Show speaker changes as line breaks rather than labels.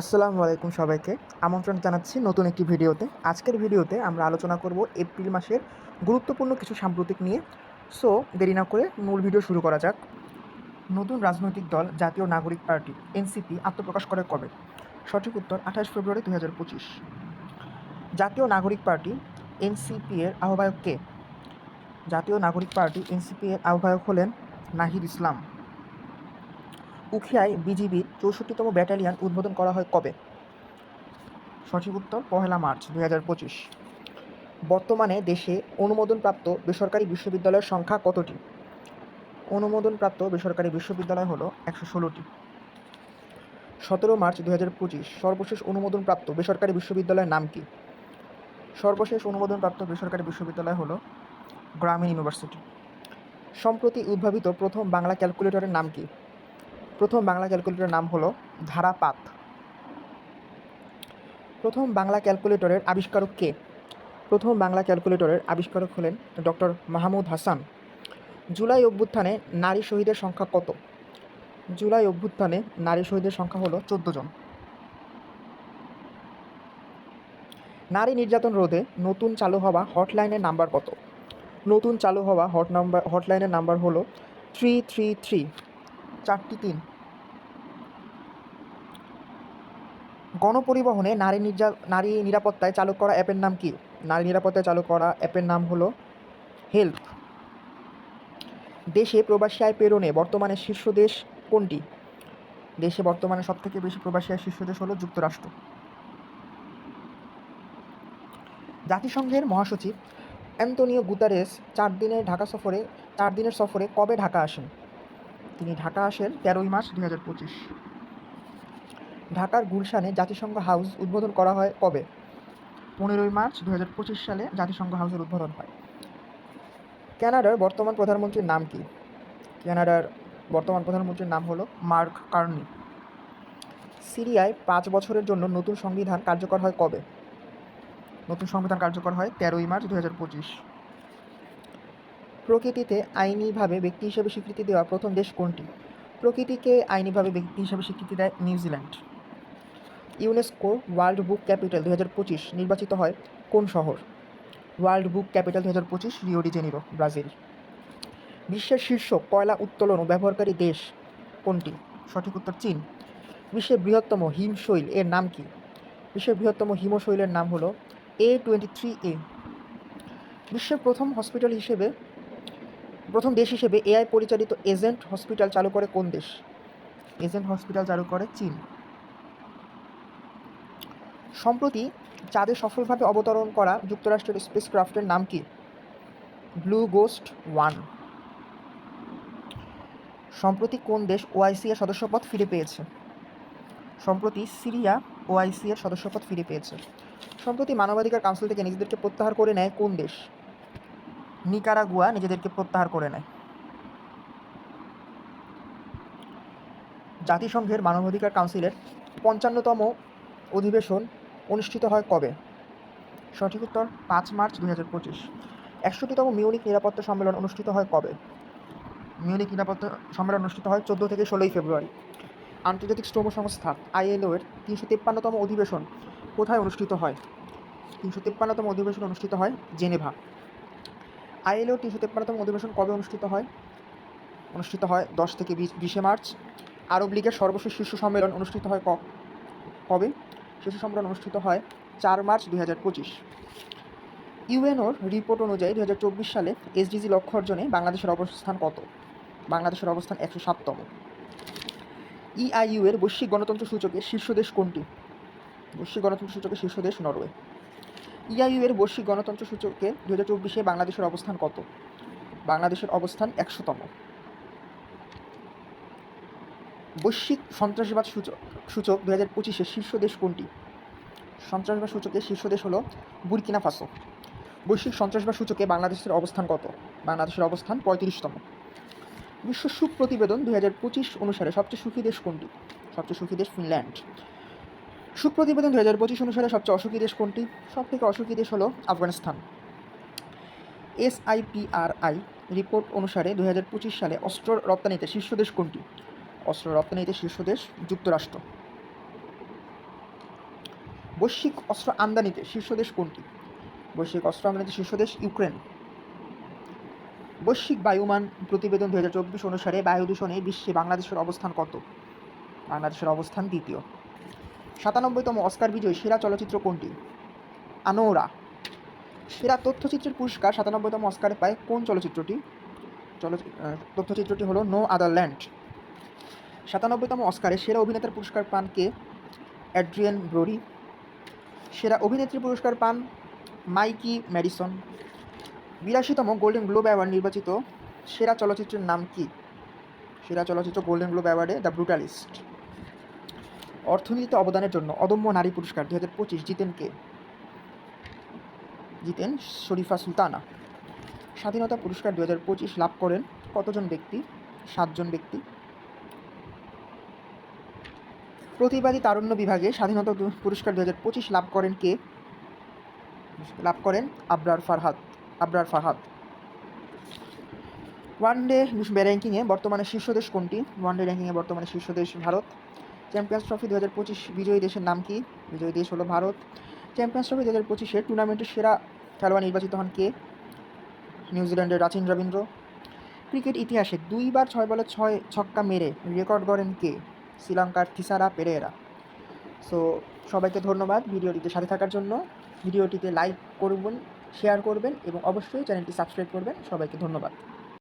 আসসালামু আলাইকুম সবাইকে। আমন্ত্রণ জানাচ্ছি নতুন একটি ভিডিওতে। আজকের ভিডিওতে আমরা আলোচনা করব এপ্রিল মাসের গুরুত্বপূর্ণ কিছু সাম্প্রতিক নিয়ে। সো, দেরি না করে মূল ভিডিও শুরু করা যাক। নতুন রাজনৈতিক দল, জাতীয় নাগরিক পার্টি, এনসিপি, আত্মপ্রকাশ করে কবে? সঠিক উত্তর আঠাশ ফেব্রুয়ারি দু হাজার পঁচিশ। জাতীয় নাগরিক পার্টি, এনসিপি এর আহ্বায়ক কে? জাতীয় নাগরিক পার্টি, এনসিপি এর আহ্বায়ক হলেন নাহিদ ইসলাম। উখিয়ায় বিজিবির চৌষট্টিতম ব্যাটালিয়ন উদ্বোধন করা হয় কবে? সঠিক উত্তর, পহেলা মার্চ দুই হাজার পঁচিশ। বর্তমানে দেশে অনুমোদনপ্রাপ্ত বেসরকারি বিশ্ববিদ্যালয়ের সংখ্যা কতটি? অনুমোদনপ্রাপ্ত বেসরকারি বিশ্ববিদ্যালয় হলো একশো ষোলোটি। সতেরো মার্চ দু হাজার পঁচিশ, সর্বশেষ অনুমোদনপ্রাপ্ত বেসরকারি বিশ্ববিদ্যালয়ের নাম কি? সর্বশেষ অনুমোদনপ্রাপ্ত বেসরকারি বিশ্ববিদ্যালয় হলো গ্রামীণ ইউনিভার্সিটি। সম্প্রতি উদ্ভাবিত প্রথম বাংলা ক্যালকুলেটরের নাম কি? প্রথম বাংলা ক্যালকুলেটরের নাম হলো ধারাপাত। প্রথম বাংলা ক্যালকুলেটরের আবিষ্কারক কে? প্রথম বাংলা ক্যালকুলেটরের আবিষ্কারক হলেন ডক্টর মাহমুদ হাসান। জুলাই অভ্যুত্থানে নারী শহীদের সংখ্যা কত? জুলাই অভ্যুত্থানে নারী শহীদের সংখ্যা হলো চোদ্দ জন। নারী নির্যাতন রোধে নতুন চালু হওয়া হটলাইনের নাম্বার কত? নতুন চালু হওয়া হট নাম্বার হটলাইনের নাম্বার হলো থ্রি থ্রি থ্রি চারটি তিন। গণপরিবহনে নারী নির্যা নারী নিরাপত্তায় চালু করা অ্যাপের নাম কি? নারী নিরাপত্তায় চালু করা অ্যাপের নাম হলো হেল্প দেশে প্রবাসী আয় প্রেরণে বর্তমানে শীর্ষ দেশ কোনটি? দেশে বর্তমানে সবথেকে বেশি প্রবাসী আয় শীর্ষ দেশ হলো যুক্তরাষ্ট্র। জাতিসংঘের মহাসচিব অ্যান্তোনিও গুতারেস চার দিনের ঢাকা সফরে চার দিনের সফরে কবে ঢাকা আসেন? তিনি ঢাকা আসেন তেরোই মার্চ দু হাজার পঁচিশ। ঢাকার গুলশানে জাতিসংঘ হাউস উদ্বোধন করা হয় কবে? পনেরোই মার্চ দু হাজার পঁচিশ সালে জাতিসংঘ হাউসের উদ্বোধন হয়। কানাডার বর্তমান প্রধানমন্ত্রীর নাম কি? কানাডার বর্তমান প্রধানমন্ত্রীর নাম হলো মার্ক কার্নি। সিরিয়ায় পাঁচ বছরের জন্য নতুন সংবিধান কার্যকর হয় কবে? নতুন সংবিধান কার্যকর হয় তেরোই মার্চ দু হাজার পঁচিশ। প্রকৃতিতে আইনিভাবে ব্যক্তি হিসেবে স্বীকৃতি দেওয়া প্রথম দেশ কোনটি? প্রকৃতিকে আইনিভাবে ব্যক্তি হিসেবে স্বীকৃতি দেয় New Zealand. UNESCO World Book Capital দু হাজার পঁচিশ নির্বাচিত হয় কোন শহর? ওয়ার্ল্ড বুক ক্যাপিটাল দু হাজার পঁচিশ রিও ডি জেনিরো, ব্রাজিল। বিশ্বের শীর্ষ কয়লা উত্তোলন ও ব্যবহারকারী দেশ কোনটি? সঠিক উত্তর চীন। বিশ্বের বৃহত্তম হিমশৈল এর নাম কি? বিশ্বের বৃহত্তম হিমশৈলের নাম হলো এ টোয়েন্টি থ্রি এ। বিশ্বের প্রথম হসপিটাল হিসেবে, প্রথম দেশ হিসেবে এআই পরিচালিত এজেন্ট হসপিটাল চালু করে কোন দেশ? এজেন্ট হসপিটাল চালু করে চীন। সম্প্রতি চাঁদে সফলভাবে অবতরণ করা যুক্তরাষ্ট্রের স্পেস ক্রাফটের নাম কি? Blue Ghost one. সম্প্রতি কোন দেশ ওআইসি এর সদস্যপদ ফিরে পেয়েছে? সম্প্রতি সিরিয়া ওআইসি এর সদস্যপদ ফিরে পেয়েছে। সম্প্রতি মানবাধিকার কাউন্সিল থেকে নিজেদেরকে প্রত্যাহার করে নেয় কোন দেশ? নিকারাগুয়া নিজেদেরকে প্রত্যাহার করে নেয়। জাতিসংঘের মানবাধিকার কাউন্সিলের পঞ্চান্নতম অধিবেশন অনুষ্ঠিত হয় কবে? সঠিক উত্তর, পাঁচ মার্চ দুই হাজার পঁচিশ। একষট্টিতম মিউনিক নিরাপত্তা সম্মেলন অনুষ্ঠিত হয় কবে? মিউনিক নিরাপত্তা সম্মেলন অনুষ্ঠিত হয় চোদ্দ থেকে ষোলোই ফেব্রুয়ারি। আন্তর্জাতিক শ্রম সংস্থা, আইএলও এর তিনশো তিপ্পান্নতম অধিবেশন কোথায় অনুষ্ঠিত হয়? তিনশো তিপ্পান্নতম অধিবেশন অনুষ্ঠিত হয় জেনেভা। আইএলও তিনশো তেপ্পান্নতম অধিবেশন কবে অনুষ্ঠিত হয়? অনুষ্ঠিত হয় দশ থেকে বিশ মার্চ। আরব লীগের সর্বশেষ শীর্ষ সম্মেলন অনুষ্ঠিত হয় কবে? শীর্ষ সম্মেলন অনুষ্ঠিত হয় চার মার্চ দুই হাজার পঁচিশ। ইউএনওর রিপোর্ট অনুযায়ী দু হাজার চব্বিশ সালে এসডিজি লক্ষ্য অর্জনে বাংলাদেশের অবস্থান কত? বাংলাদেশের অবস্থান একশো সাততম। ইআইইউ এর বৈশ্বিক গণতন্ত্র সূচকে শীর্ষ দেশ কোনটি? বৈশ্বিক গণতন্ত্র সূচকে শীর্ষ দেশ নরওয়ে। ইআইইউ এর বৈশ্বিক গণতন্ত্র সূচকে দু হাজার চব্বিশে বাংলাদেশের অবস্থান কত? বাংলাদেশের অবস্থান একশোতম। বৈশ্বিক সন্ত্রাসবাদ সূচক সূচক দু হাজার পঁচিশে শীর্ষ দেশ কোনটি? সন্ত্রাসবাদ সূচকের শীর্ষ দেশ হলো বুরকিনা ফাসো। বৈশ্বিক সন্ত্রাসবাদ সূচকে বাংলাদেশের অবস্থান কত? বাংলাদেশের অবস্থান পঁয়ত্রিশতম। বিশ্ব সুখ প্রতিবেদন দু হাজার পঁচিশ অনুসারে সবচেয়ে সুখী দেশ কোনটি? সবচেয়ে সুখী দেশ ফিনল্যান্ড। সুখ প্রতিবেদন দু হাজার পঁচিশ অনুসারে সবচেয়ে অসুখী দেশ কোনটি? সব থেকে অসুখী দেশ হলো আফগানিস্তান। এসআইপিআরআই রিপোর্ট অনুসারে দু হাজার পঁচিশ সালে অস্ত্র রপ্তানিতে শীর্ষ দেশ কোনটি? অস্ত্র রপ্তানিতে শীর্ষ দেশ যুক্তরাষ্ট্র। বৈশ্বিক অস্ত্র আমদানিতে শীর্ষ দেশ কোনটি? বৈশ্বিক অস্ত্র আমদানিতে শীর্ষ দেশ ইউক্রেন। বৈশ্বিক বায়ুমান প্রতিবেদন দু হাজার চব্বিশ অনুসারে বায়ু দূষণে বিশ্বে বাংলাদেশের অবস্থান কত? বাংলাদেশের অবস্থান দ্বিতীয়। সাতানব্বইতম অস্কার বিজয়ী সেরা চলচ্চিত্র কোনটি? আনোরা। সেরা তথ্যচিত্রের পুরস্কার সাতানব্বইতম অস্কারে পায় কোন চলচ্চিত্রটি? চলচ্চিত্র তথ্যচিত্রটি হলো নো আদার ল্যান্ড সাতানব্বইতম অস্কারে সেরা অভিনেতার পুরস্কার পান কে? অ্যাড্রিয়ান ব্রোডি। সেরা অভিনেত্রী পুরস্কার পান মাইকি ম্যাডিসন বিরাশিতম গোল্ডেন গ্লোব অ্যাওয়ার্ড নির্বাচিত সেরা চলচ্চিত্রের নাম কি? সেরা চলচ্চিত্র গোল্ডেন গ্লোব অ্যাওয়ার্ডে দ্য ব্রুটালিস্ট। অর্থনীতিতে অবদানের জন্য অদম্য নারী পুরস্কার দু হাজার পঁচিশ জিতেন কে? জিতেন শরীফা সুলতানা। স্বাধীনতা পুরস্কার দু হাজার পঁচিশ লাভ করেন কতজন ব্যক্তি? সাতজন ব্যক্তি। প্রতিবাদী তারুণ্য বিভাগে স্বাধীনতা পুরস্কার দু পঁচিশ লাভ করেন কে? লাভ করেন আবরার ফারহাদ আবরার ফারহাদ। ওয়ান ডে র্যাঙ্কিংয়ে বর্তমানে শীর্ষ দেশ কোনটি? ওয়ান ডে র্যাঙ্কিংয়ে বর্তমানে শীর্ষ দেশ ভারত। চ্যাম্পিয়ন্স ট্রফি দু পঁচিশ বিজয়ী দেশের নাম কি? বিজয়ী দেশ হলো ভারত। চ্যাম্পিয়ন্স ট্রফি দু হাজার পঁচিশে টুর্নামেন্টের সেরা খেলোয়াড় নির্বাচিত হন কে? নিউজিল্যান্ডের রাচিন রবীন্দ্র। ক্রিকেট ইতিহাসে দুইবার ছয় বলে ছয় ছক্কা মেরে রেকর্ড গড়েন কে? শ্রীলঙ্কার থিসারা পেরেরা। সো সবাইকে ধন্যবাদ ভিডিওটিতে সাথে থাকার জন্য। ভিডিওটিতে লাইক করবেন শেয়ার করবেন এবং অবশ্যই চ্যানেলটি সাবস্ক্রাইব করবেন। সবাইকে ধন্যবাদ।